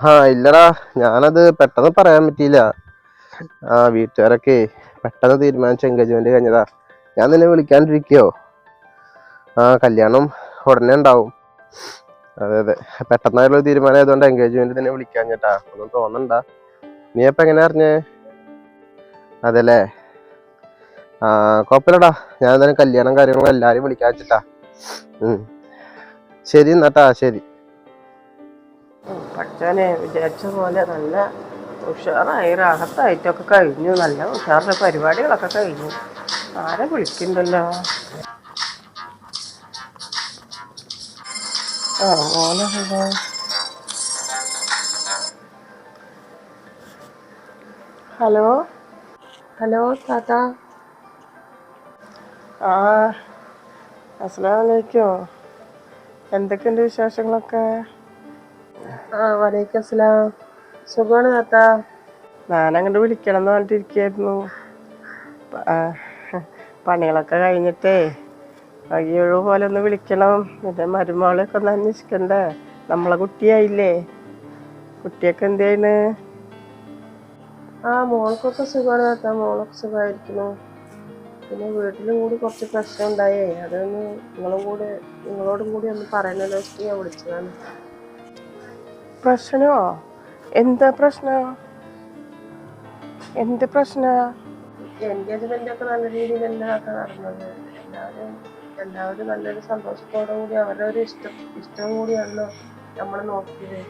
ആ ഇല്ലടാ. ഞാനത് പെട്ടെന്ന് പറയാൻ പറ്റിയില്ല. ആ വീട്ടുകാരൊക്കെ പെട്ടെന്ന് തീരുമാനിച്ച എൻഗേജ്മെന്റ് കഴിഞ്ഞതാ. ഞാൻ നിന്നെ വിളിക്കാണ്ടിരിക്കയോ ആ കല്യാണം ഉടനെ ഉണ്ടാവും. അതെ അതെ. പെട്ടെന്നായുള്ള തീരുമാനം ആയതുകൊണ്ട് എൻഗേജ്മെന്റ് തന്നെ വിളിക്കാൻ ചേട്ടാ ഒന്നും തോന്നണ്ട. നീ അപ്പൊ എങ്ങനെ അറിഞ്ഞേ? അതെല്ലേ? ആ കുഴപ്പമില്ലടാ ഞാൻ എന്തായാലും കല്യാണം കാര്യങ്ങളും എല്ലാരും വിളിക്കാൻ വെച്ചിട്ടാ ശരി എന്നാട്ടാ. ശരി. പഠിച്ചാനെ വിചാരിച്ച പോലെ നല്ല ഉഷാറായി. റാഹത്തായിട്ടൊക്കെ കഴിഞ്ഞു. നല്ല ഉഷാറിന്റെ പരിപാടികളൊക്കെ കഴിഞ്ഞു. ആരെ വിളിക്കണ്ടല്ലോ? ആ മോനെ ഹലോ? ഹലോ താത്ത? ആ അസ്സലാമു അലൈക്കും. എന്തൊക്കെയുണ്ട് വിശേഷങ്ങളൊക്കെ? ആ വലൈക്കും അസ്സലാം. സുഖമാണ് താത്ത? ഞാനങ്ങോട്ട് വിളിക്കണം എന്ന് പറഞ്ഞിട്ടിരിക്കായിരുന്നു. പണികളൊക്കെ കഴിഞ്ഞിട്ടേ വൈകിയൊഴിവ് പോലെ ഒന്ന് വിളിക്കണം. പിന്നെ മരുമകളെയൊക്കെ ഒന്ന് അന്വേഷിക്കണ്ടേ? നമ്മളെ കുട്ടിയായില്ലേ? കുട്ടിയൊക്കെ എന്ത് ആ മോൾക്കൊക്കെ സുഖമാണ് താത്ത. മോളൊക്കെ സുഖമായിരിക്കുന്നു പിന്നെ വീട്ടിലും കൂടി കുറച്ച് പ്രശ്നം ഉണ്ടായേ അതൊന്ന് നിങ്ങളും കൂടെ നിങ്ങളോടും കൂടി ഒന്ന് പറയണല്ലോ. ഞാൻ വിളിച്ചതാണ്. പ്രശ്നമോ എന്താ പ്രശ്നം? എന്ത് പ്രശ്ന? എൻഗേജ്മെന്റ് ഒക്കെ നല്ല രീതിയിൽ നടന്നത്. എല്ലാവരും എല്ലാവരും നല്ലൊരു സന്തോഷത്തോടു കൂടി അവരുടെ ഒരു ഇഷ്ടം ഇഷ്ടം കൂടിയാണല്ലോ നമ്മൾ നോക്കിയത്.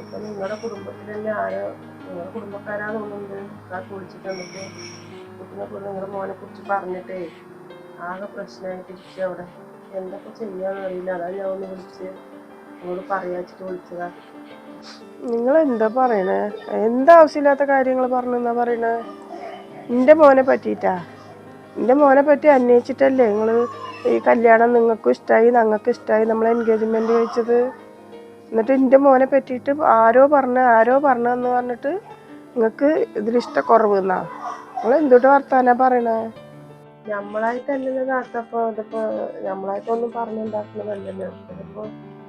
ഇപ്പൊ നിങ്ങളുടെ കുടുംബത്തിൽ തന്നെ ആരോ നിങ്ങളുടെ കുടുംബക്കാരാണ് തോന്നുന്നത് കാക്ക് വിളിച്ചിട്ട് കുട്ടിനെ നിങ്ങളുടെ മോനെ കുറിച്ച് പറഞ്ഞിട്ടേ ആകെ പ്രശ്നമായിട്ടിരിക്കുക അവിടെ. എന്തൊക്കെ ചെയ്യാന്ന് അറിയില്ല. അതാണ് ഞാൻ ഒന്ന് വിളിച്ച് നിങ്ങളോട് പറയാച്ചിട്ട് വിളിച്ചതാ. നിങ്ങൾ എന്താ പറയണേ? എന്താ ആവശ്യമില്ലാത്ത കാര്യങ്ങൾ പറഞ്ഞെന്നാ പറയണേ? എന്റെ മോനെ പറ്റിയിട്ടാ? എന്റെ മോനെ പറ്റി അന്വേഷിച്ചിട്ടല്ലേ നിങ്ങൾ ഈ കല്യാണം നിങ്ങൾക്കും ഇഷ്ടമായി ഞങ്ങൾക്ക് ഇഷ്ടമായി നമ്മൾ എൻഗേജ്മെന്റ് കഴിച്ചത്? എന്നിട്ട് എന്റെ മോനെ പറ്റിയിട്ട് ആരോ പറഞ്ഞ ആരോ പറഞ്ഞെന്ന് പറഞ്ഞിട്ട് നിങ്ങൾക്ക് ഇതിലിഷ്ടക്കുറവ് എന്നാ നിങ്ങൾ എന്തുകൊണ്ട് വർത്താനാ പറയണേ? നമ്മളായിട്ടല്ലല്ലോ താത്തപ്പോ ഇതിപ്പോ നമ്മളായിട്ടൊന്നും പറഞ്ഞുണ്ടാക്കണമല്ലോ ഇതിപ്പോ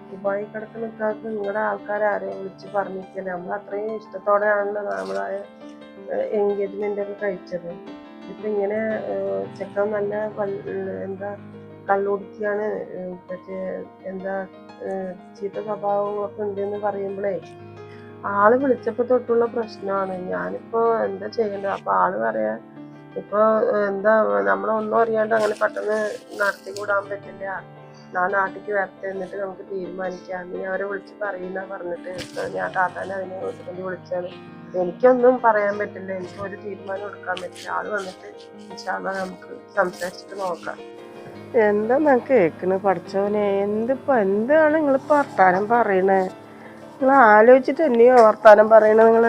ദുബായി കിടക്കുന്ന ഇക്കാക്ക് നിങ്ങളുടെ ആൾക്കാരെ വിളിച്ച് പറഞ്ഞിരിക്കല്ലേ? നമ്മൾ അത്രയും ഇഷ്ടത്തോടെയാണല്ലോ നമ്മളായ എൻഗേജ്മെന്റ് ഒക്കെ കഴിച്ചത്. ഇപ്പൊ ഇങ്ങനെ ചെക്കൻ നല്ല എന്താ കള്ളുകുടിക്കാണ് ഏഹ്, മറ്റേ എന്താ ചീത്ത സ്വഭാവങ്ങളൊക്കെ ഉണ്ടെന്ന് പറയുമ്പോഴേ ആൾ വിളിച്ചപ്പോ തൊട്ടുള്ള പ്രശ്നമാണ്. ഞാനിപ്പോ എന്താ ചെയ്യേണ്ടത്? അപ്പൊ ആൾ പറയാ ഇപ്പൊ എന്താ നമ്മളൊന്നും അറിയാണ്ട് അങ്ങനെ പെട്ടെന്ന് നടത്തിക്കൂടാൻ പറ്റില്ല. ഞാൻ നാട്ടിലേക്ക് വരട്ടെ എന്നിട്ട് നമുക്ക് തീരുമാനിക്കാം. നീ അവരെ വിളിച്ച് പറയുന്ന പറഞ്ഞിട്ട് ഞാൻ താത്താനെ അതിനെ ഹോസ്പിറ്റലിൽ വിളിച്ചാണ്. എനിക്കൊന്നും പറയാൻ പറ്റില്ല. എനിക്ക് ഒരു തീരുമാനം എടുക്കാൻ പറ്റില്ല. ആൾ വന്നിട്ട് ഇൻഷാല്ല നമുക്ക് സംസാരിച്ചിട്ട് നോക്കാം. എന്താ ഞാൻ കേക്കണ്? പഠിച്ചവനെ എന്തിപ്പോ എന്താണ് നിങ്ങൾ വർത്താനം പറയണേ? നിങ്ങൾ ആലോചിച്ചിട്ട് എന്നെയോ വർത്താനം പറയണേ നിങ്ങൾ?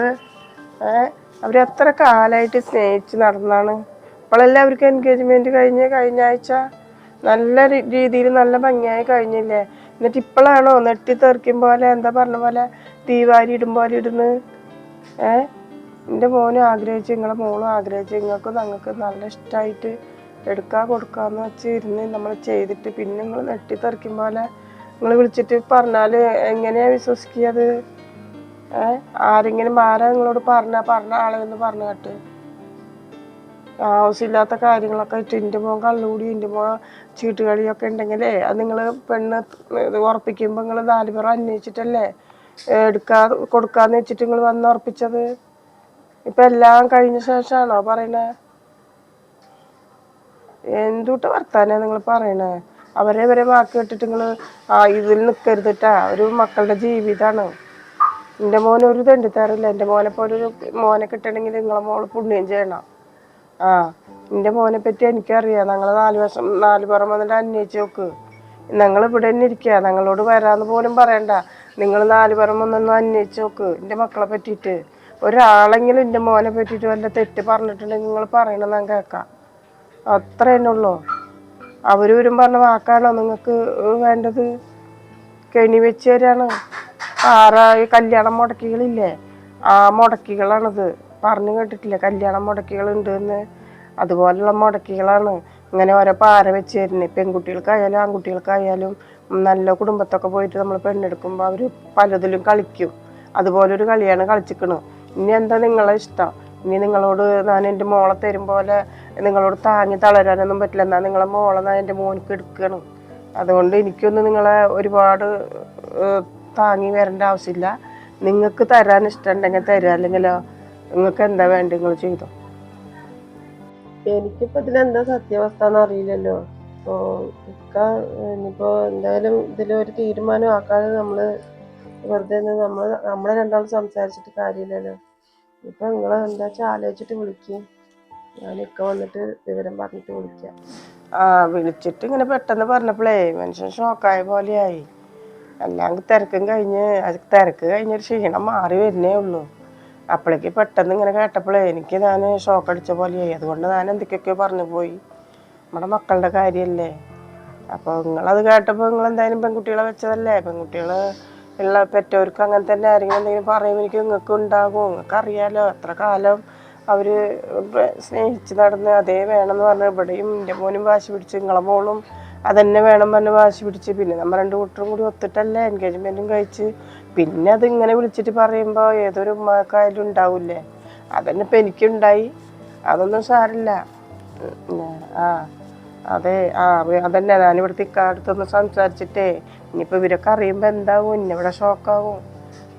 ഏ? അവർ എത്ര കാലായിട്ട് സ്നേഹിച്ച് നടന്നാണ്? ഇപ്പോഴല്ലേ അവർക്ക് എൻഗേജ്മെന്റ് കഴിഞ്ഞ കഴിഞ്ഞ ആഴ്ച? നല്ല രീതിയിൽ നല്ല ഭംഗിയായി കഴിഞ്ഞില്ലേ? എന്നിട്ട് ഇപ്പോഴാണോ നെട്ടി തെറിക്കും പോലെ എന്താ പറഞ്ഞ പോലെ തീവാരി ഇടും പോലെ ഇടുന്നു? ഏ? എന്റെ മോനും ആഗ്രഹിച്ച് നിങ്ങളെ മോളും ആഗ്രഹിച്ച്. നിങ്ങൾക്ക് ഞങ്ങൾക്ക് നല്ല ഇഷ്ടമായിട്ട് എടുക്കാൻ കൊടുക്കാന്ന് വെച്ച് ഇരുന്ന് നമ്മൾ ചെയ്തിട്ട് പിന്നെ നിങ്ങൾ നെട്ടി തെറിക്കും പോലെ നിങ്ങൾ വിളിച്ചിട്ട് പറഞ്ഞാൽ എങ്ങനെയാ വിശ്വസിക്കുന്നത് ഏ? ആരെങ്കിലും ആരാ നിങ്ങളോട് പറഞ്ഞ പറഞ്ഞ ആളെ ഒന്ന് പറഞ്ഞു കേട്ട്. ആവശ്യമില്ലാത്ത കാര്യങ്ങളൊക്കെ ആയിട്ട് എന്റെ മോൻ കള്ളുകൂടി എന്റെ മോൻ ചീട്ടുകളിയൊക്കെ ഉണ്ടെങ്കിലേ അത് നിങ്ങൾ പെണ്ണ് ഉറപ്പിക്കുമ്പോൾ നിങ്ങൾ നാല് പേർ അന്വേഷിച്ചിട്ടല്ലേ? എടുക്കാ കൊടുക്കാന്ന് വെച്ചിട്ട് നിങ്ങൾ വന്ന് ഉറപ്പിച്ചത്? ഇപ്പൊ എല്ലാം കഴിഞ്ഞ ശേഷമാണോ പറയണേ? എന്തുട്ട് വർത്താനാ നിങ്ങൾ പറയണേ? അവരെ വരെ വാക്ക് കേട്ടിട്ട് നിങ്ങൾ ആ ഇതിൽ നിൽക്കരുതിട്ടാ ഒരു മക്കളുടെ ജീവിതമാണ് എന്റെ മോൻ ഒരു തെണ്ടിത്തറില്ല എന്റെ മോനെ പോലെ ഒരു മോനെ കിട്ടണമെങ്കിൽ നിങ്ങളെ മോൾ പുണ്യം ചെയ്യണം. ആ എന്റെ മോനെ പറ്റി എനിക്കറിയാം. ഞങ്ങൾ നാല് വർഷം നാല് പുറം വന്നിട്ട് അന്വേഷിച്ച് നോക്ക്. ഞങ്ങൾ ഇവിടെ തന്നെ ഇരിക്കുക ഞങ്ങളോട് വരാമെന്ന് പോലും പറയണ്ട. നിങ്ങൾ നാല് പുറം വന്നൊന്ന് അന്വേഷിച്ച് നോക്ക് എന്റെ മക്കളെ പറ്റിയിട്ട്. ഒരാളെങ്കിലും എന്റെ മോനെ പറ്റിയിട്ട് വല്ല തെറ്റ് പറഞ്ഞിട്ടുണ്ടെങ്കിൽ നിങ്ങൾ പറയണം ഞാൻ കേൾക്കാം. അത്ര തന്നെ ഉള്ളൂ. അവർ വരും പറഞ്ഞ വാക്കാണോ നിങ്ങൾക്ക് വേണ്ടത്. കെണി വെച്ച് തരാണ്. ആറാ കല്യാണം മുടക്കികളില്ലേ? ആ മുടക്കികളാണിത്. പറഞ്ഞു കേട്ടിട്ടില്ല. കല്യാണം മുടക്കികളുണ്ട് എന്ന് അതുപോലുള്ള മുടക്കികളാണ്. ഇങ്ങനെ ഓരോ പാര വെച്ച് തരുന്നത് പെൺകുട്ടികൾക്കായാലും ആൺകുട്ടികൾക്കായാലും നല്ല കുടുംബത്തൊക്കെ പോയിട്ട് നമ്മൾ പെണ്ണെടുക്കുമ്പോൾ അവർ പലതിലും കളിക്കും. അതുപോലൊരു കളിയാണ് കളിച്ചിക്കണ്. ഇനി എന്താ നിങ്ങളെ ഇഷ്ടം? ഇനി നിങ്ങളോട് ഞാൻ എന്റെ മോളെ തരും പോലെ നിങ്ങളോട് താങ്ങി തളരാനൊന്നും പറ്റില്ല. എന്നാൽ നിങ്ങളെ മോളെ ഞാൻ എന്റെ മോനിക്ക് എടുക്കണം. അതുകൊണ്ട് എനിക്കൊന്നും നിങ്ങളെ ഒരുപാട് താങ്ങി വരേണ്ട ആവശ്യമില്ല. നിങ്ങൾക്ക് തരാൻ ഇഷ്ടമുണ്ടെങ്കിൽ തരാം. അല്ലെങ്കിലോ നിങ്ങൾക്ക് എന്താ വേണ്ടത്? നിങ്ങൾ ചെയ്തോ? എനിക്കിപ്പോ ഇതിലെന്താ സത്യാവസ്ഥ എന്ന് അറിയില്ലല്ലോ. ഇപ്പോ ഇക്ക ഇനിയിപ്പോ എന്തായാലും ഇതിലൊരു തീരുമാനം ആക്കാതെ നമ്മൾ വെറുതെ നമ്മൾ നമ്മൾ രണ്ടാളും സംസാരിച്ചിട്ട് കാര്യമില്ലല്ലോ. ഇപ്പൊ നിങ്ങൾ എന്താ വെച്ചാൽ ആലോചിച്ചിട്ട് വിളിക്കും. ഞാൻ ഇക്ക വന്നിട്ട് വിവരം പറഞ്ഞിട്ട് വിളിക്കാം. ആ വിളിച്ചിട്ട് ഇങ്ങനെ പെട്ടെന്ന് പറഞ്ഞപ്പോഴേ മനുഷ്യൻ ഷോക്കായ പോലെയായി. അല്ലെങ്കിൽ തിരക്കും കഴിഞ്ഞ് അത് തിരക്ക് കഴിഞ്ഞൊരു ക്ഷീണം മാറി വരുന്നേ ഉള്ളൂ. അപ്പോഴേക്ക് പെട്ടെന്ന് ഇങ്ങനെ കേട്ടപ്പോഴേ എനിക്ക് ഞാൻ ഷോക്ക് അടിച്ച പോലെയായി. അതുകൊണ്ട് ഞാൻ എന്തൊക്കെയൊക്കെയോ പറഞ്ഞു പോയി. നമ്മുടെ മക്കളുടെ കാര്യമല്ലേ അപ്പോൾ നിങ്ങളത് കേട്ടപ്പോൾ നിങ്ങൾ എന്തായാലും പെൺകുട്ടികളെ വെച്ചതല്ലേ? പെൺകുട്ടികൾ ഉള്ള പെറ്റവർക്ക് അങ്ങനെ തന്നെ ആരെങ്കിലും എന്തെങ്കിലും പറയുമ്പോൾ എനിക്ക് നിങ്ങൾക്ക് ഉണ്ടാകും. നിങ്ങൾക്ക് അറിയാലോ എത്ര കാലം അവർ സ്നേഹിച്ച് നടന്ന് അതേ വേണമെന്ന് പറഞ്ഞ് ഇവിടെയും എന്റെ മോനും വാശി പിടിച്ച് നിങ്ങളെ മോളും അതന്നെ വേണം പറഞ്ഞ് വാശി പിടിച്ച്. പിന്നെ നമ്മൾ രണ്ട് കൂട്ടരും കൂടി ഒത്തിട്ടല്ലേ എൻഗേജ്മെന്റും കഴിച്ച് പിന്നെ അത് ഇങ്ങനെ വിളിച്ചിട്ട് പറയുമ്പോൾ ഏതൊരു ഉമ്മക്കായാലും ഉണ്ടാവില്ലേ? അതന്നെ ഇപ്പം എനിക്കുണ്ടായി. അതൊന്നും സാരില്ല. ആ അതെ ആ അത് അതന്നെ. ഞാനിവിടുത്തെ ഇക്കാലത്തൊന്ന് സംസാരിച്ചിട്ടേ ഇനിയിപ്പോൾ ഇവരൊക്കെ അറിയുമ്പോൾ എന്താവും? ഇന്നിവിടെ ഷോക്കാവും.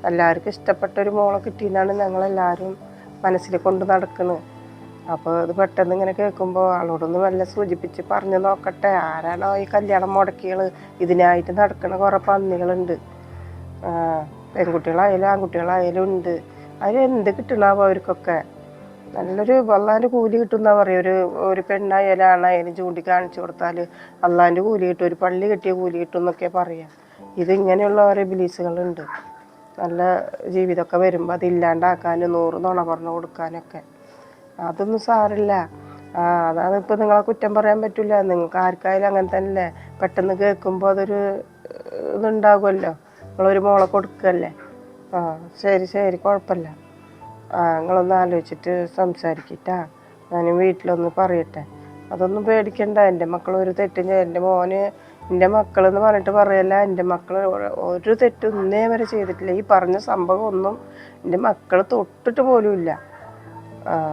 എല്ലാവർക്കും ഇഷ്ടപ്പെട്ട ഒരു മോളെ കിട്ടിയെന്നാണ് ഞങ്ങളെല്ലാവരും മനസ്സിൽ കൊണ്ട് നടക്കുന്നത് അപ്പോൾ അത് പെട്ടെന്ന് ഇങ്ങനെ കേൾക്കുമ്പോൾ ആളോടൊന്ന് വല്ല സൂചിപ്പിച്ച് പറഞ്ഞു നോക്കട്ടെ. ആരാണോ ഈ കല്യാണം മുടക്കികൾ ഇതിനായിട്ട് നടക്കുന്ന കുറേ പന്നികളുണ്ട്. പെൺകുട്ടികളായാലും ആൺകുട്ടികളായാലും ഉണ്ട്. അതിൽ എന്ത് കിട്ടണാവോ അവർക്കൊക്കെ. നല്ലൊരു അള്ളാന്റെ കൂലി കിട്ടുന്ന പറയും. ഒരു ഒരു പെണ്ണായാലും ആണായാലും ചൂണ്ടിക്കാണിച്ചു കൊടുത്താൽ അള്ളാന്റെ കൂലി കിട്ടും. ഒരു പള്ളി കിട്ടിയ കൂലി കിട്ടും എന്നൊക്കെ പറയാം. ഇതിങ്ങനെയുള്ള ഓരോ ബിലീസുകളുണ്ട്. നല്ല ജീവിതമൊക്കെ വരുമ്പോൾ അതില്ലാണ്ടാക്കാൻ നൂറ് നുണ പറഞ്ഞു കൊടുക്കാനൊക്കെ. അതൊന്നും സാരില്ല ആ അതാണ് ഇപ്പം നിങ്ങളെ കുറ്റം പറയാൻ പറ്റില്ല നിങ്ങൾക്ക് ആർക്കായാലും അങ്ങനെ തന്നെ പെട്ടെന്ന് കേൾക്കുമ്പോൾ അതൊരു ഇതുണ്ടാകുമല്ലോ. നിങ്ങളൊരു മോളെ കൊടുക്കല്ലേ? ആ ശരി ശരി കുഴപ്പമില്ല. ആ നിങ്ങളൊന്ന് ആലോചിച്ചിട്ട് സംസാരിക്കട്ടാ. ഞാനും വീട്ടിലൊന്ന് പറയട്ടെ. അതൊന്നും പേടിക്കണ്ട. എന്റെ മക്കൾ ഒരു തെറ്റും എന്റെ മോന് എന്റെ മക്കളെന്ന് പറഞ്ഞിട്ട് പറയല്ല. എന്റെ മക്കൾ ഒരു തെറ്റും ഇന്നേ വരെ ചെയ്തിട്ടില്ല. ഈ പറഞ്ഞ സംഭവം ഒന്നും എന്റെ മക്കൾ തൊട്ടിട്ട് പോലും ഇല്ല.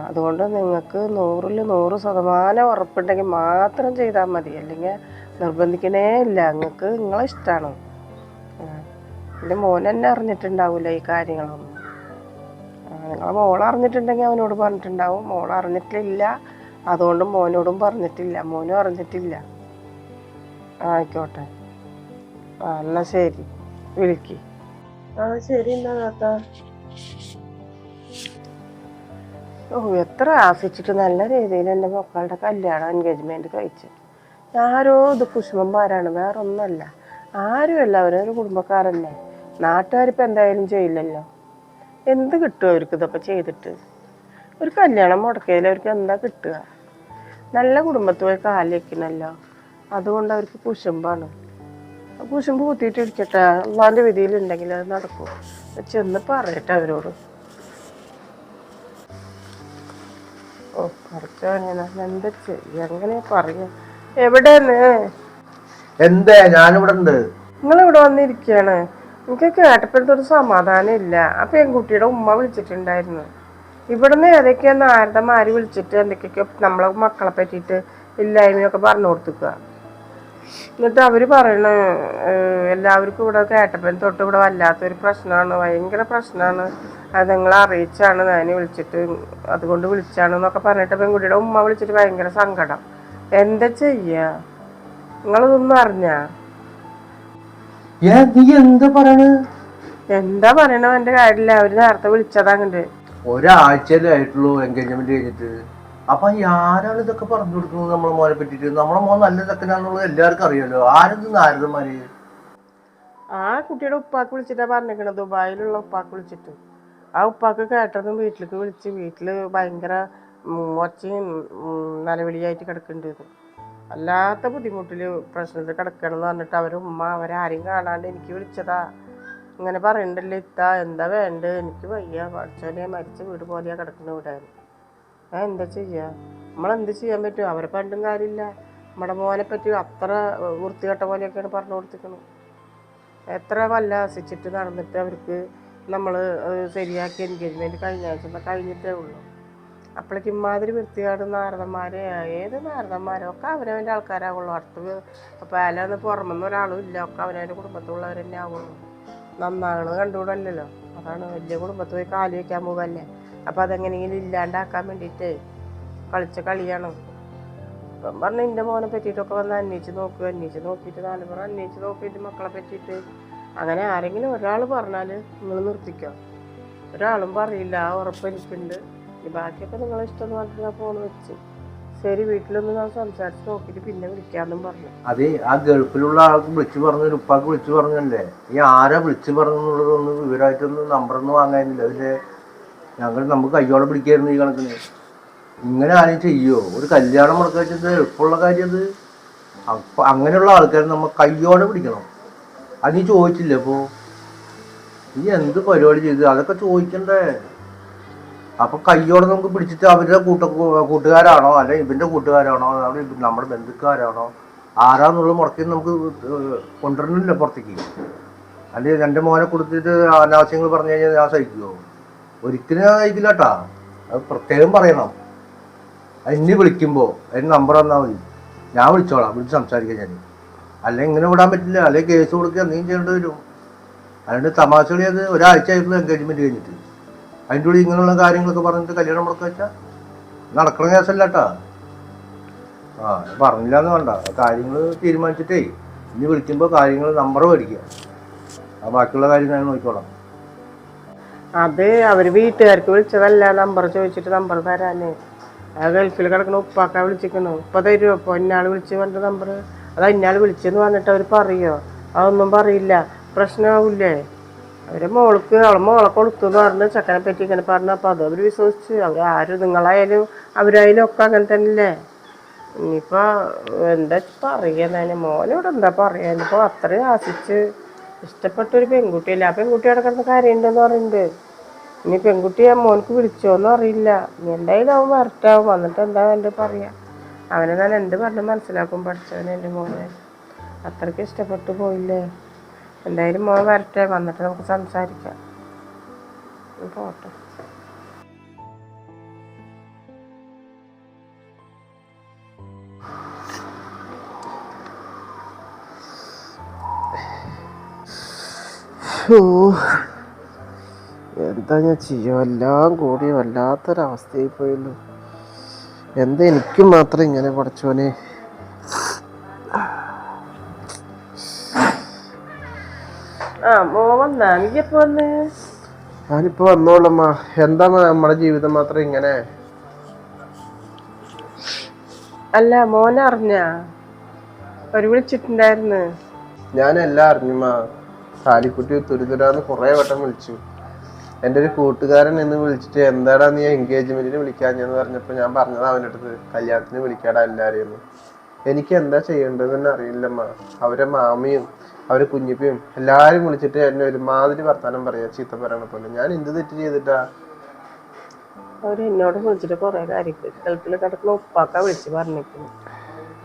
അതുകൊണ്ട് നിങ്ങൾക്ക് നൂറിൽ നൂറ് ശതമാനം ഉറപ്പുണ്ടെങ്കിൽ മാത്രം ചെയ്താൽ മതി. അല്ലെങ്കിൽ നിർബന്ധിക്കണേ ഇല്ല. നിങ്ങൾക്ക് നിങ്ങളെ ഇഷ്ടമാണ് എന്റെ മോൻ തന്നെ അറിഞ്ഞിട്ടുണ്ടാവില്ല ഈ കാര്യങ്ങളൊന്നും. നിങ്ങളെ മോൾ അറിഞ്ഞിട്ടുണ്ടെങ്കിൽ അവനോട് പറഞ്ഞിട്ടുണ്ടാവും. മോൾ അറിഞ്ഞിട്ടില്ല. അതുകൊണ്ട് മോനോടും പറഞ്ഞിട്ടില്ല. മോനും അറിഞ്ഞിട്ടില്ല. ആയിക്കോട്ടെ. ആ എന്നാ ശരി. വിളിക്ക്. ആ ശരി എന്നാ താത്ത. ഓ എത്ര ആസിച്ചിട്ട് നല്ല രീതിയിൽ എന്റെ മക്കളുടെ കല്യാണം എൻഗേജ്മെന്റ് കഴിച്ചു. ആരോ ഇത് കുശുമന്മാരാണ് വേറൊന്നല്ല. ആരും എല്ലാവരും അവരൊരു കുടുംബക്കാരല്ലേ? നാട്ടുകാരിപ്പോൾ എന്തായാലും ചെയ്യില്ലല്ലോ. എന്ത് കിട്ടും അവർക്ക് ഇതൊക്കെ ചെയ്തിട്ട്? ഒരു കല്യാണം മുടക്കിയതിൽ അവർക്ക് എന്താ കിട്ടുക? നല്ല കുടുംബത്തിൽ പോയി കാൽ വെക്കണല്ലോ. അതുകൊണ്ട് അവർക്ക് കുശുമ്പാണ്. കുശുമ്പ് കുത്തിയിട്ട് ഇരിക്കട്ടെ അള്ളാന്റെ വിധിയിലുണ്ടെങ്കിൽ അത് നടക്കും. ചെന്ന് പറയട്ടെ അവരോട്. ഓ കുറച്ചവനെ ഞാൻ എന്താ ചെയ്യുക എങ്ങനെ പറയാ? എവിടെയാണ്? എന്തേ? ഞാനിവിടെ ഉണ്ട് നിങ്ങൾ ഇവിടെ വന്നിരിക്കുകയാണ് എനിക്ക് കേട്ടപ്പോഴത്തൊരു സമാധാനം ഇല്ല. ആ പെൺകുട്ടിയുടെ ഉമ്മ വിളിച്ചിട്ടുണ്ടായിരുന്നു. ഇവിടുന്ന് ഏതൊക്കെയാ നാരദമാര് വിളിച്ചിട്ട് എന്തൊക്കെയൊക്കെ നമ്മളെ മക്കളെ പറ്റിയിട്ട് ഇല്ലായ്മയൊക്കെ പറഞ്ഞു കൊടുത്തുക്കുക എന്നിട്ട് അവർ പറയണ എല്ലാവർക്കും ഇവിടെ കേട്ടപ്പോൾ തൊട്ട് ഇവിടെ വല്ലാത്തൊരു പ്രശ്നമാണ് ഭയങ്കര പ്രശ്നമാണ്. അത് നിങ്ങളെ അറിയിച്ചാണ് ഞാൻ വിളിച്ചിട്ട് അതുകൊണ്ട് വിളിച്ചാണ് എന്നൊക്കെ പറഞ്ഞിട്ട് പെൺകുട്ടിയുടെ ഉമ്മ വിളിച്ചിട്ട് ഭയങ്കര സങ്കടം. എന്താ ചെയ്യുക നിങ്ങളിതൊന്നും അറിഞ്ഞാ? നീ എന്താ പറയണ്? എന്താ പറയണ എന്റെ കാര്യമില്ല. അവർ നേരത്തെ വിളിച്ചതാ ഒരാഴ്ചയിലേ ആയിട്ടുള്ളൂ എൻഗേജ്മെന്റ് കഴിഞ്ഞിട്ട്. അപ്പൊ ആരാണ് ഇതൊക്കെ പറഞ്ഞു കൊടുക്കുന്നത് നമ്മളെ മോനെ പറ്റിട്ട് നമ്മളെ മോൻ നല്ല ചെക്കനാന്നുള്ളത് എല്ലാവർക്കും അറിയാലോ. ആരും നാരദന്മാര്? ആ കുട്ടിയുടെ ഉപ്പാക്ക് വിളിച്ചിട്ടാ പറഞ്ഞേക്കണത് ദുബായിലുള്ള ഉപ്പാക്ക് വിളിച്ചിട്ട്. ആ ഉപ്പാക്ക് കേട്ടതും വീട്ടിലേക്ക് വിളിച്ച്. വീട്ടിൽ ഭയങ്കര ഒച്ചയും നിലവിളിയായിട്ട് കിടക്കുന്നുണ്ട്. അല്ലാത്ത ബുദ്ധിമുട്ടിൽ പ്രശ്നത്തിൽ കിടക്കണം എന്ന് പറഞ്ഞിട്ട് അവർ ഉമ്മ അവരാരെയും കാണാണ്ട് എനിക്ക് വിളിച്ചതാ. ഇങ്ങനെ പറയണ്ടല്ലോ ഇത്ത എന്താ വേണ്ട? എനിക്ക് വയ്യ. പഠിച്ചോലെ മരിച്ച വീട് പോലെയാണ് കിടക്കുന്ന ഇവിടെ. ഞാൻ എന്താ ചെയ്യുക നമ്മളെന്ത് ചെയ്യാൻ പറ്റും? അവരെ പണ്ടും കാര്യമില്ല. നമ്മുടെ മോനെ പറ്റി അത്ര വൃത്തികെട്ട പോലെയൊക്കെയാണ് പറഞ്ഞു കൊടുത്തിരിക്കുന്നത് എത്ര വല്ല ആശിച്ചിട്ട് നടന്നിട്ട് അവർക്ക് നമ്മൾ ശരിയാക്കി എൻഗേജ്മെന്റ് കഴിഞ്ഞ ആഴ്ച കഴിഞ്ഞിട്ടേ ഉള്ളൂ. അപ്പോഴേക്കും ഇമാതിരി വൃത്തികേട് നാരദന്മാരെ ഏത് നാരദന്മാരും ഒക്കെ അവനവന്റെ ആൾക്കാരാവുള്ളൂ. അടുത്ത് പാലൊന്നും പുറമെന്ന് ഒരാളും ഇല്ല. ഒക്കെ അവനവന്റെ കുടുംബത്തിലുള്ളവർ തന്നെ ആവുള്ളൂ. നന്നാകണത് കണ്ടുകൂടല്ലോ അതാണ് വലിയ കുടുംബത്തിൽ പോയി കാൽ വയ്ക്കാൻ പോവല്ലേ? അപ്പോൾ അതെങ്ങനെയെങ്കിലും ഇല്ലാണ്ടാക്കാൻ വേണ്ടിയിട്ട് കളിച്ച കളിയാണ്. ഇപ്പം പറഞ്ഞ എന്റെ മോനെ പറ്റിയിട്ടൊക്കെ വന്ന് അന്വേഷിച്ച് നോക്കുക അന്വേഷിച്ച് നോക്കിയിട്ട് നാല് പറ അന്വേഷിച്ച് നോക്കിയിട്ട് മക്കളെ പറ്റിയിട്ട്. അങ്ങനെ ആരെങ്കിലും ഒരാൾ പറഞ്ഞാൽ നിങ്ങൾ നിർത്തിക്കോ? ഒരാളും പറയില്ല. ഉറപ്പ് എനിക്കുണ്ട്. ഇനി ബാക്കിയൊക്കെ നിങ്ങളെ ഇഷ്ടം എന്ന് പറഞ്ഞിട്ട് ഫോൺ വെച്ച്. ശരി വീട്ടിലൊന്ന് ഞാൻ സംസാരിച്ച് നോക്കിയിട്ട് പിന്നെ വിളിക്കാന്നും പറഞ്ഞു. അതെ ആ ഗൾഫിലുള്ള ആൾക്ക് വിളിച്ചു പറഞ്ഞു ഉപ്പാക്ക് വിളിച്ചു പറഞ്ഞല്ലേ ഈ ആരാ വിളിച്ചു പറഞ്ഞെന്നുള്ളതൊന്നും വിവരമായിട്ടൊന്നും നമ്പറൊന്നും വാങ്ങാനില്ല. അതിലെ ഞങ്ങൾ നമുക്ക് കയ്യോടെ പിടിക്കായിരുന്നു ഈ കണക്കിന്. ഇങ്ങനെ ആരും ചെയ്യോ? ഒരു കല്യാണം മുടക്കി വെച്ചത് എളുപ്പമുള്ള കാര്യം അത്? അപ്പൊ അങ്ങനെയുള്ള ആൾക്കാർ നമ്മൾ കയ്യോടെ പിടിക്കണം. അത് നീ ചോദിച്ചില്ലേ അപ്പോ നീ എന്ത് പരിപാടി ചെയ്തു? അതൊക്കെ ചോദിക്കണ്ടേ? അപ്പൊ കയ്യോടെ നമുക്ക് പിടിച്ചിട്ട് അവരുടെ കൂട്ട കൂട്ടുകാരാണോ അല്ലെ ഇവന്റെ കൂട്ടുകാരാണോ അവിടെ നമ്മുടെ ബന്ധുക്കാരാണോ ആരാന്നുള്ള മുടക്കി നമുക്ക് കൊണ്ടുവരണില്ല പുറത്തേക്ക്. അല്ലെങ്കിൽ എന്റെ മോനെ കൊടുത്തിട്ട് അനാവശ്യങ്ങൾ പറഞ്ഞു കഴിഞ്ഞാൽ ഞാൻ സഹിക്കുമോ ഒരിക്കലും ഞാൻ സഹിക്കില്ല കേട്ടാ അത് പ്രത്യേകം പറയണം. എന്നെ വിളിക്കുമ്പോൾ അതിന് നമ്പർ തന്നാൽ മതി. ഞാൻ വിളിച്ചോളാം വിളിച്ച് സംസാരിക്കാൻ ഞാൻ അല്ലെങ്കിൽ ഇങ്ങനെ വിടാൻ പറ്റില്ല അല്ലെങ്കിൽ കേസ് കൊടുക്കുക എന്തെങ്കിലും ചെയ്യേണ്ടി വരും. അതുകൊണ്ട് തമാശ കളി അത് ഒരാഴ്ച ആയിട്ടുള്ള കഴിഞ്ഞിട്ട്. അതിന്റെ ഉള്ളിൽ ഇങ്ങനെയുള്ള കാര്യങ്ങളൊക്കെ പറഞ്ഞിട്ട് കല്യാണം മുടക്കം വെച്ചാൽ നടക്കണ കേസല്ല ആ പറഞ്ഞില്ല എന്ന് വേണ്ട കാര്യങ്ങൾ തീരുമാനിച്ചിട്ടേ ഇനി വിളിക്കുമ്പോൾ കാര്യങ്ങൾ നമ്പർ മേടിക്കുക. ആ ബാക്കിയുള്ള കാര്യം ഞാൻ നോക്കിക്കോളാം. അത് അവർ വീട്ടുകാർക്ക് വിളിച്ചതല്ല. നമ്പർ ചോദിച്ചിട്ട് നമ്പർ തരാന്. ആ ഗൾഫിൽ കിടക്കണ ഉപ്പാക്ക വിളിച്ചിരിക്കണു ഉപ്പ തരുമോ ഇപ്പൊ ഇന്നാൾ വിളിച്ച് പറഞ്ഞ നമ്പർ അത് ഇന്നാൾ വിളിച്ചെന്ന് പറഞ്ഞിട്ട് അവർ പറയോ? അതൊന്നും പറയില്ല. പ്രശ്നമാവില്ലേ? അവരെ മോൾക്ക് അവളെ മോളെ കൊടുത്തു എന്ന് പറഞ്ഞ് ചക്കനെ പറ്റി ഇങ്ങനെ പറഞ്ഞു. അപ്പോൾ അവർ വിശ്വസിച്ച് അവർ ആരും നിങ്ങളായാലും അവരായാലും ഒക്കെ അങ്ങനെ തന്നെയല്ലേ? ഇനിയിപ്പോൾ എന്താ പറയുന്നതിന് മോനോട് എന്താ പറയുക ഇനിയിപ്പോൾ അത്രയും ആശിച്ച് ഇഷ്ടപ്പെട്ടൊരു പെൺകുട്ടിയല്ല? ആ പെൺകുട്ടി കിടക്കുന്ന കാര്യമുണ്ടെന്ന് പറയുന്നുണ്ട്. ഇനി ആ മോനക്ക് വിളിച്ചോന്നും അറിയില്ല. ഇനി എന്തായാലും അവൻ വരട്ടാവും വന്നിട്ട് എന്താ എന്റെ പറയാ? അവനെ ഞാൻ എന്ത് പറഞ്ഞ് മനസ്സിലാക്കും പഠിച്ചവനെ എന്റെ മോനെ? അത്രയ്ക്ക് ഇഷ്ടപ്പെട്ടു പോയില്ലേ? എന്തായാലും മോൻ വരട്ടെ വന്നിട്ട് നമുക്ക് സംസാരിക്കാം. പോട്ടെ. എന്താ ഞാൻ ചെയ്യുക എല്ലാം കൂടി വല്ലാത്തൊരവസ്ഥയായി പോയല്ലോ. എന്താ എനിക്കും മാത്രം ഇങ്ങനെ പഠിച്ചോനെ ഞാനിപ്പോ വന്നോളമ്മ. എന്താ നമ്മുടെ ജീവിതം മാത്രം ഇങ്ങനെ? അല്ല മോനെ അറിഞ്ഞാ? ഒരു വിളിച്ചിട്ടുണ്ടായിരുന്നു. ഞാൻ എല്ലാം അറിഞ്ഞുമാ സാലിക്കുട്ടി തുരുതുരാന്ന് കുറേ വട്ടം വിളിച്ചു. എന്റെ ഒരു കൂട്ടുകാരൻ എന്ന് വിളിച്ചിട്ട് എന്താടാ നീ എൻഗേജ്മെന്റിന് വിളിക്കാഞ്ഞെന്ന് പറഞ്ഞപ്പോൾ ഞാൻ പറഞ്ഞത് അവന്റെ അടുത്ത്. കല്യാണത്തിന് വിളിക്കാടാ എല്ലാവരെയും എനിക്ക് എന്താ ചെയ്യേണ്ടതെന്ന് തന്നെ അറിയില്ലമ്മ. അവരെ മാമിയും അവരെ കുഞ്ഞിപ്പയും എല്ലാവരും വിളിച്ചിട്ട് എന്നെ ഒരുമാതിരി വർത്താനം പറയാ ചീത്ത പറയണ പോലെ. ഞാൻ എന്ത് തെറ്റ് ചെയ്തിട്ടാ? അവർ എന്നോട് വിളിച്ചിട്ട് കുറെ കാര്യങ്ങൾ ഗൾഫിൽ കിടക്കുന്ന ഉപ്പാക്ക വിളിച്ച് പറഞ്ഞിരിക്കുന്നു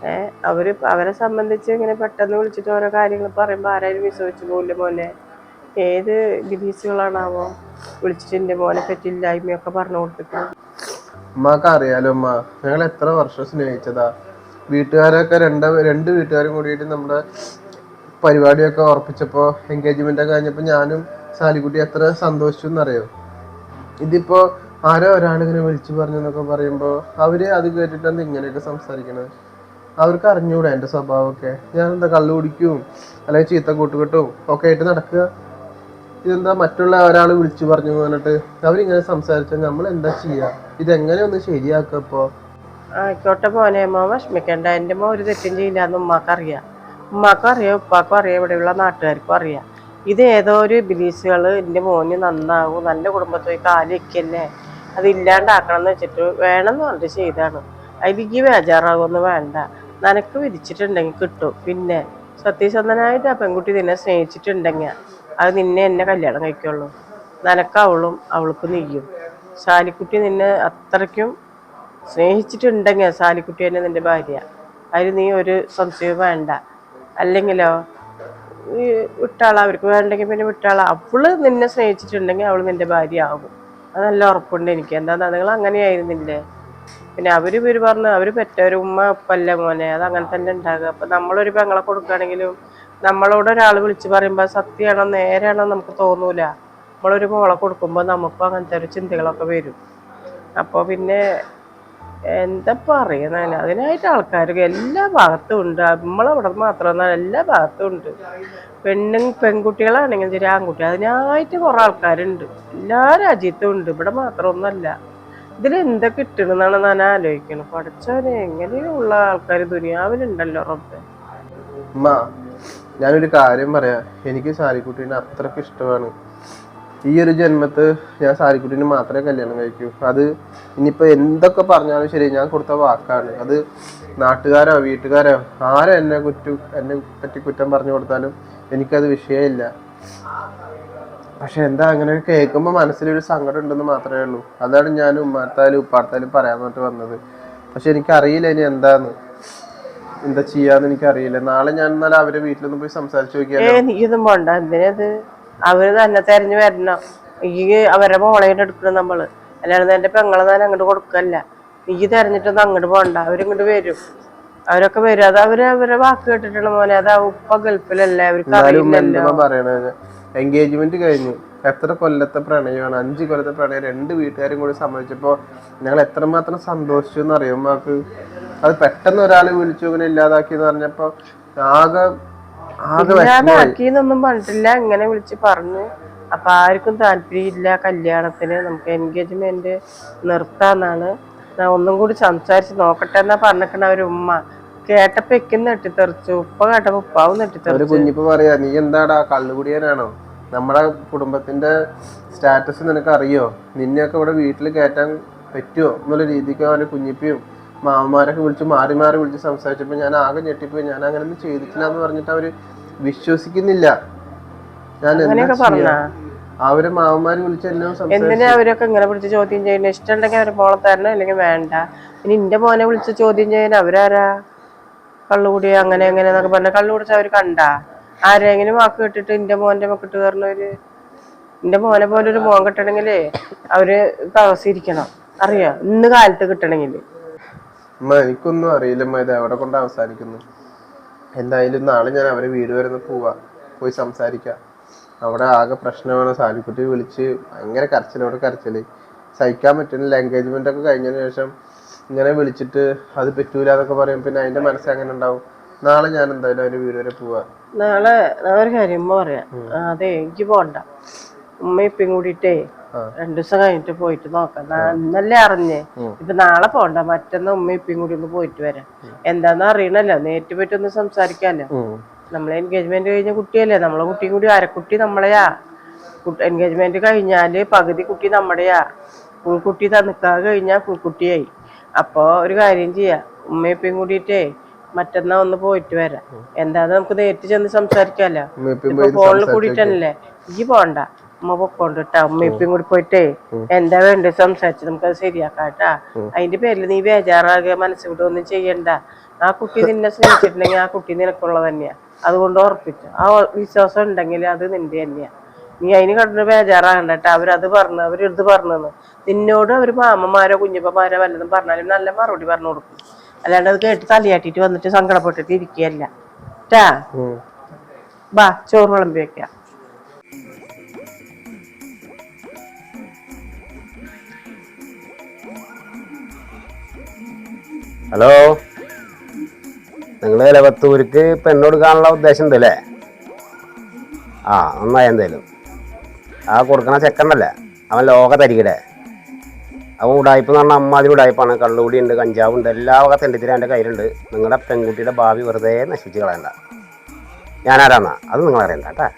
ഏഹ് അവർ അവരെ സംബന്ധിച്ച് ഇങ്ങനെ പെട്ടെന്ന് വിളിച്ചിട്ട് ഓരോ കാര്യങ്ങൾ പറയുമ്പോൾ ആരായാലും വിശ്വസിച്ചു പോലെ മോനെ? ഏത് ഡിവീസുകളാണാവോ വിളിച്ചിട്ട് എന്റെ മോനെ പറ്റി ഇല്ലായ്മയൊക്കെ പറഞ്ഞു കൊടുത്തിട്ട് ഉമ്മാക്ക് അറിയാലോ ഉമ്മ. ഞങ്ങൾ എത്ര വർഷം സ്നേഹിച്ചതാ. വീട്ടുകാരൊക്കെ രണ്ട രണ്ട് വീട്ടുകാരും കൂടിയിട്ട് നമ്മുടെ പരിപാടിയൊക്കെ ഉറപ്പിച്ചപ്പോൾ എൻഗേജ്മെന്റ് ഒക്കെ കഴിഞ്ഞപ്പോൾ ഞാനും സാലിക്കുട്ടി എത്ര സന്തോഷിച്ചു എന്നറിയോ? ഇതിപ്പോ ആരോ ഒരാളിങ്ങനെ വിളിച്ചു പറഞ്ഞു എന്നൊക്കെ പറയുമ്പോൾ അവർ അത് കേട്ടിട്ടാണ് ഇങ്ങനെയൊക്കെ സംസാരിക്കണത്. അവർക്ക് അറിഞ്ഞൂടെ എന്റെ സ്വഭാവമൊക്കെ. ഞാൻ എന്താ കള്ളു കുടിക്കും അല്ലെങ്കിൽ ചീത്ത കൂട്ടുകെട്ടും ഒക്കെ ആയിട്ട് നടക്കുക? ഇതെന്താ മറ്റുള്ള ഒരാൾ വിളിച്ചു പറഞ്ഞു പറഞ്ഞിട്ട് അവരിങ്ങനെ സംസാരിച്ചാൽ നമ്മൾ എന്താ ചെയ്യുക ഇതെങ്ങനെ ഒന്ന് ശരിയാക്കുക ഇപ്പോൾ ആയിക്കോട്ടെ മോനെ മോൻ വിഷമിക്കണ്ട. എന്റെ മോ ഒരു തെറ്റും ചെയ്യില്ല എന്ന് ഉമ്മാക്കറിയാം. ഉമ്മാക്കും അറിയാം ഉപ്പാക്കും അറിയാം ഇവിടെയുള്ള നാട്ടുകാർക്കും അറിയാം. ഇത് ഏതോ ഒരു ബിലീസുകൾ എന്റെ മോന് നന്നാവും നല്ല കുടുംബത്തിൽ പോയി കാൽ വെക്കല്ലേ അത് ഇല്ലാണ്ടാക്കണം എന്ന് വെച്ചിട്ട് വേണമെന്ന് പറഞ്ഞിട്ട് ചെയ്താണ് അതിലേക്ക് ബേജാറാകുമെന്ന് വേണ്ട. നനക്ക് വിധിച്ചിട്ടുണ്ടെങ്കിൽ കിട്ടും. പിന്നെ സത്യസന്ധനായിട്ട് ആ പെൺകുട്ടി നിന്നെ സ്നേഹിച്ചിട്ടുണ്ടെങ്കിൽ അത് നിന്നെ എന്നെ കല്യാണം കഴിക്കുള്ളൂ. നനക്കവളും അവൾക്ക് നീയും ശാലിക്കുട്ടി നിന്നെ അത്രയ്ക്കും സ്നേഹിച്ചിട്ടുണ്ടെങ്കിൽ സാലിക്കുട്ടി തന്നെ നിന്റെ ഭാര്യ. അതിന് നീ ഒരു സംശയവും വേണ്ട. അല്ലെങ്കിലോ ഈ വിട്ടാള അവർക്ക് വേണ്ടെങ്കിൽ പിന്നെ വിട്ടാള. അവൾ നിന്നെ സ്നേഹിച്ചിട്ടുണ്ടെങ്കിൽ അവൾ നിന്റെ ഭാര്യ ആകും അത് നല്ല ഉറപ്പുണ്ട് എനിക്ക്. എന്താ നിങ്ങൾ അങ്ങനെയായിരുന്നില്ലേ? പിന്നെ അവർ ഇവർ പറഞ്ഞു അവർ പെറ്റവര് ഉമ്മ ഉപ്പല്ല മോനെ. അത് അങ്ങനെ തന്നെ ഉണ്ടാകുക. അപ്പൊ നമ്മളൊരു പെങ്ങളെ കൊടുക്കുകയാണെങ്കിലും നമ്മളോട് ഒരാൾ വിളിച്ച് പറയുമ്പോൾ സത്യമാണോ നേരെയാണോ നമുക്ക് തോന്നൂല. നമ്മളൊരു മോളെ കൊടുക്കുമ്പോൾ നമുക്കും അങ്ങനത്തെ ഒരു ചിന്തകളൊക്കെ വരും. അപ്പോൾ പിന്നെ എന്താ പറയുന്ന അതിനായിട്ട് ആൾക്കാർ എല്ലാ ഭാഗത്തും ഉണ്ട്. നമ്മളവിടെ മാത്രമല്ല എല്ലാ ഭാഗത്തും ഉണ്ട്. പെണ്ണും പെൺകുട്ടികളാണെങ്കിലും ശരി ആൺകുട്ടി അതിനായിട്ട് കുറേ ആൾക്കാരുണ്ട്. എല്ലാ രാജ്യത്തും ഉണ്ട്. ഇവിടെ മാത്രമൊന്നുമല്ല. ഇതിൽ എന്താ കിട്ടണെന്നാണ് ഞാൻ ആലോചിക്കുന്നത്. പഠിച്ചവന് എങ്ങനെയുള്ള ആൾക്കാർ ദുനിയാവിലുണ്ടല്ലോ റബ്ബെ. ഞാനൊരു കാര്യം പറയാം. എനിക്ക് സാരിക്കുട്ടീനെ അത്രയ്ക്ക് ഇഷ്ടമാണ്. ഈ ഒരു ജന്മത്ത് ഞാൻ സാരിക്കുട്ടിന് മാത്രമേ കല്യാണം കഴിക്കൂ. അത് ഇനിയിപ്പോൾ എന്തൊക്കെ പറഞ്ഞാലും ശരി ഞാൻ കൊടുത്ത വാക്കാണ്. അത് നാട്ടുകാരോ വീട്ടുകാരോ ആരോ എന്നെ കുറ്റു എന്നെ പറ്റി കുറ്റം പറഞ്ഞു കൊടുത്താലും എനിക്കത് വിഷയമില്ല. പക്ഷെ എന്താ അങ്ങനെ കേൾക്കുമ്പോൾ മനസ്സിലൊരു സങ്കടം ഉണ്ടെന്ന് മാത്രമേ ഉള്ളൂ. അതാണ് ഞാൻ ഉമ്മാർത്താലും ഉപ്പാർത്താലും പറയാൻ വേണ്ടി വന്നത്. പക്ഷെ എനിക്കറിയില്ല ഇനി എന്താന്ന്. എന്താ ചെയ്യാന്ന് എനിക്കറിയില്ല. നാളെ ഞാൻ എന്നാൽ അവരെ വീട്ടിലൊന്ന് പോയി സംസാരിച്ചു നോക്കിയാൽ നീ ഇതും പോണ്ട. എന്തിനത് അവർ തന്നെ തെരഞ്ഞു വരണം. ഈ അവരുടെ മോളേനെ എടുക്കണം നമ്മൾ. അല്ലാണ്ട് എന്റെ പെങ്ങളെ ഞാൻ അങ്ങോട്ട് കൊടുക്കല്ല. നീ തെരഞ്ഞിട്ടൊന്നും അങ്ങോട്ട് പോണ്ട. അവരിങ്ങോട്ട് വരും. അവരൊക്കെ വരും. അത് അവർ അവരെ വാക്ക് കേട്ടിട്ടുള്ള മോനെ. അത് ഉപ്പ ഗൾഫിലല്ലേ? അവർക്ക് അറിയില്ലല്ലോ. എൻഗേജ്മെന്റ് കഴിഞ്ഞു. എത്ര കൊല്ലത്തെ പ്രണയമാണ്. അഞ്ച് കൊല്ലത്തെ പ്രണയം. രണ്ട് വീട്ടുകാരും കൂടി സമ്മതിച്ചപ്പോ ഞങ്ങൾ എത്രമാത്രം സന്തോഷിച്ചു എന്ന് അറിയാം അത് പെട്ടെന്ന് ഒരാൾ വിളിച്ചു ഇങ്ങനെ ഇല്ലാതാക്കി എന്ന് പറഞ്ഞപ്പോ ആകെ ആകെ വിഷമമായി. ഇല്ലാതാക്കിന്നൊന്നും പറഞ്ഞിട്ടില്ല. ഇങ്ങനെ വിളിച്ച് പറഞ്ഞു. അപ്പൊ ആർക്കും താല്പര്യമില്ല കല്യാണത്തിന്. നമുക്ക് എൻഗേജ്മെന്റ് നിർത്താന്നാണ്. ഞാൻ ഒന്നും കൂടി സംസാരിച്ച് നോക്കട്ടെ എന്നാ പറഞ്ഞിട്ടുണ്ട് അവർ ഉമ്മ. കേട്ടപ്പോ എക്കും നെട്ടിത്തെറിച്ചു ഉപ്പ കേട്ടപ്പോ ഉപ്പാവും നെട്ടിത്തെറിച്ചു കുഞ്ഞിപ്പ പറയാ നീ എന്താടാ കള്ളുകുടിയനാണോ? നമ്മുടെ കുടുംബത്തിന്റെ സ്റ്റാറ്റസ് നിനക്ക് അറിയോ നിന്നെയൊക്കെ ഇവിടെ വീട്ടിൽ കയറ്റാൻ പറ്റുമോ എന്നുള്ള രീതിക്ക് അവന് കുഞ്ഞിപ്പിയും മാമന്മാരൊക്കെ വിളിച്ച് മാറി മാറി വിളിച്ച് സംസാരിച്ചപ്പോൾ ഞാൻ ആകെ ഞെട്ടിപ്പോയി. ഞാൻ അങ്ങനെ ഒന്നും ചെയ്തിട്ടില്ല എന്ന് പറഞ്ഞിട്ട് അവർ വിശ്വസിക്കുന്നില്ല. ഞാൻ എന്താ ചെയ്യാ? അവർ മാമന്മാര് വിളിച്ച് എല്ലാം എന്തിനാ അവരൊക്കെ ഇങ്ങനെ വിളിച്ച് ചോദ്യം ചെയ്യുന്നത് ഇഷ്ടമുണ്ടെങ്കിൽ അവരെ തരണം അല്ലെങ്കിൽ വേണ്ട. ഇനി എന്റെ മോനെ വിളിച്ച് ചോദ്യം ചെയ്യാൻ അവരാരാ? കള്ളുകൂടി അങ്ങനെ അങ്ങനെ എന്നൊക്കെ പറഞ്ഞ കള്ളു കുടിച്ച അവർ കണ്ടാ? ആരെങ്കിലും വാക്ക് കേട്ടിട്ട് എന്റെ മോന്റെ മക്കിട്ട് കയറുന്നവര് എന്റെ മോനെ പോലെ ഒരു മോൻ കിട്ടണമെങ്കിലേ അവർ തവസിരിക്കണം അറിയാം? ഇന്ന് കാലത്ത് കിട്ടണമെങ്കിൽ അമ്മ എനിക്കൊന്നും അറിയില്ല അമ്മ ഇത് എവിടെ കൊണ്ട് അവസാനിക്കുന്നു? എന്തായാലും നാളെ ഞാൻ അവരെ വീട് വരെ ഒന്ന് പോവാ പോയി സംസാരിക്കാം. അവിടെ ആകെ പ്രശ്നമാണ്. സാലിക്കുട്ടി വിളിച്ച് ഭയങ്കര കരച്ചിലോട് കരച്ചിൽ. സഹിക്കാൻ പറ്റുന്നില്ല എൻഗേജ്മെന്റ് ഒക്കെ കഴിഞ്ഞതിന് ശേഷം ഇങ്ങനെ വിളിച്ചിട്ട് അത് പറ്റൂല എന്നൊക്കെ പറയും. പിന്നെ അതിന്റെ മനസ്സ് അങ്ങനെ ഉണ്ടാവും? നാളെ ഞാൻ എന്തായാലും അവർ വീട് വരെ പോവാ. നാളെ ഒരു കാര്യം പറയാം. അതെ എനിക്ക് പോണ്ട. ഉമ്മ ഇപ്പം കൂടിയിട്ടേ ആ. രണ്ടു ദിവസം കഴിഞ്ഞിട്ട് പോയിട്ട് നോക്കാം. ഇന്നല്ലേ അറിഞ്ഞേ. ഇപ്പൊ നാളെ പോണ്ട. മറ്റന്നാ ഉമ്മ ഇപ്പം കൂടി ഒന്ന് പോയിട്ട് വരാം. എന്താന്ന് അറിയണല്ലോ. നേരിട്ട് പോയിട്ട് ഒന്ന് സംസാരിക്കാമല്ലോ നമ്മളെ എൻഗേജ്മെന്റ് കഴിഞ്ഞ കുട്ടിയല്ലേ? നമ്മളെ കുട്ടിയും കൂടി അരക്കുട്ടി നമ്മളെയാ. എൻഗേജ്മെന്റ് കഴിഞ്ഞാൽ പകുതി കുട്ടി നമ്മുടെയാ. ഫുൾ കുട്ടി തന്നിക്കാതെ കഴിഞ്ഞാൽ ഫുൾ കുട്ടിയായി അപ്പൊ ഒരു കാര്യം ചെയ്യാ. ഉമ്മയപ്പയും കൂടിയിട്ടേ മറ്റന്നാ ഒന്ന് പോയിട്ട് വരാം. എന്താന്ന് നമുക്ക് നേരിട്ട് ചെന്ന് സംസാരിക്കാല്ലോ ഫോണിൽ കൂടിയിട്ടല്ലേ? ഈ പോണ്ട. ഉമ്മ അമ്മ ഇപ്പം കൂടി പോയിട്ടേ എന്താ വേണ്ട സംസാരിച്ച് നമുക്കത് ശരിയാക്കാം കേട്ടാ അതിന്റെ പേരിൽ നീ ബേജാറാകുക മനസ്സ് വിട്ട് ഒന്നും ചെയ്യണ്ട. ആ കുട്ടി നിന്നെ സ്നേഹിച്ചിട്ടുണ്ടെങ്കിൽ ആ കുട്ടി നിനക്കുള്ളത് തന്നെയാ. അതുകൊണ്ട് ഉറപ്പിച്ചു. ആ വിശ്വാസം ഉണ്ടെങ്കിൽ അത് നിന്റെ തന്നെയാ. നീ അതിന് കണ്ടിട്ട് ബേജാറാകണ്ട കേട്ടോ അവരത് പറഞ്ഞു അവരിത് പറഞ്ഞെന്ന്. നിന്നോട് അവർ മാമന്മാരോ കുഞ്ഞപ്പന്മാരോ വല്ലതും പറഞ്ഞാലും നല്ല മറുപടി പറഞ്ഞു കൊടുക്കും. അല്ലാണ്ട് അത് കേട്ട് തലയാട്ടിട്ട് വന്നിട്ട് സങ്കടപ്പെട്ടിട്ട് ഇരിക്കുകയല്ല. ബാ ചോറ് വിളമ്പി വെക്കാം. ഹലോ? നിങ്ങൾ ഇലവത്തൂർക്ക് കാണാനുള്ള ഉദ്ദേശം ഉണ്ടല്ലേ ആ നന്നായി എന്തായാലും ആ കൊടുക്കണ ചെക്കണ്ടല്ലേ അവൻ ലോക തരികടെ. അവൻ ഉടായ്പ എന്ന് പറഞ്ഞാൽ അമ്മാതിരി ഉടായ്പാണ് കള്ളുകൂടി ഉണ്ട് കഞ്ചാവുണ്ട് എല്ലാ വക തെണ്ടിത്തിരി എന്റെ കയ്യിലുണ്ട്. നിങ്ങളുടെ പെൺകുട്ടിയുടെ ഭാവി വെറുതെ നശിപ്പിച്ച് കളയണ്ട. ഞാനാരാന്നാ? അത് നിങ്ങൾ അറിയണ്ട കേട്ടാ.